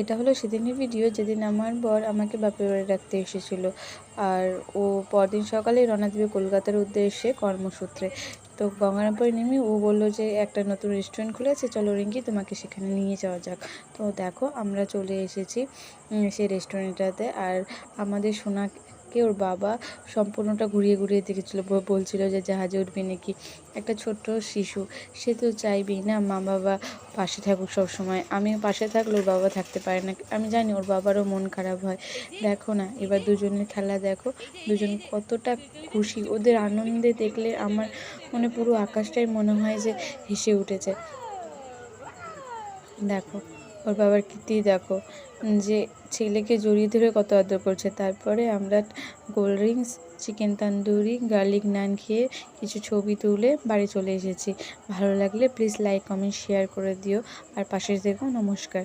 এটা হলো সেদিনের ভিডিও যেদিন আমার বর আমাকে বাপের বাড়ি রাখতে এসেছিল। আর ও পরদিন সকালে রওনা দেবে কলকাতার উদ্দেশ্যে কর্মসূত্রে। তো গঙ্গারামপুরে নেমে ও বলল যে, একটা নতুন রেস্টুরেন্ট খুলেছে চলো রিঙ্কি তোমাকে সেখানে নিয়ে যাওয়া যাক। তো দেখো আমরা চলে এসেছি সেই রেস্টুরেন্টটাতে আর আমাদের সোনাকে ওর বাবা সম্পূর্ণটা ঘুরিয়ে ঘুরিয়ে দেখেছিল। বলছিল যে জাহাজে উঠবে নাকি? একটা ছোট্ট শিশু। সে তো চাইবেই না মা বাবা পাশে থাকুক সব সময় আমি পাশে থাকলে ওর বাবা থাকতে পারে না। আমি জানি ওর বাবারও মন খারাপ হয়। দেখো না, এবার দুজনের খেলা দেখো। দুজন কতটা খুশি। ওদের আনন্দে দেখলে আমার মনে পুরো আকাশটাই মনে হয় যে হেসে উঠেছে। দেখো। ওর বাবার কীর্তি দেখো। যে ছেলেকে জড়িয়ে ধরে কত আদর করছে। তারপরে আমরা cold drinks, chicken tandoori, garlic naan খেয়ে কিছু ছবি তুলে বাড়ি চলে এসেছি। ভালো লাগলে প্লিজ লাইক, কমেন্ট, শেয়ার করে দিও। আর পাশে দেখো নমস্কার।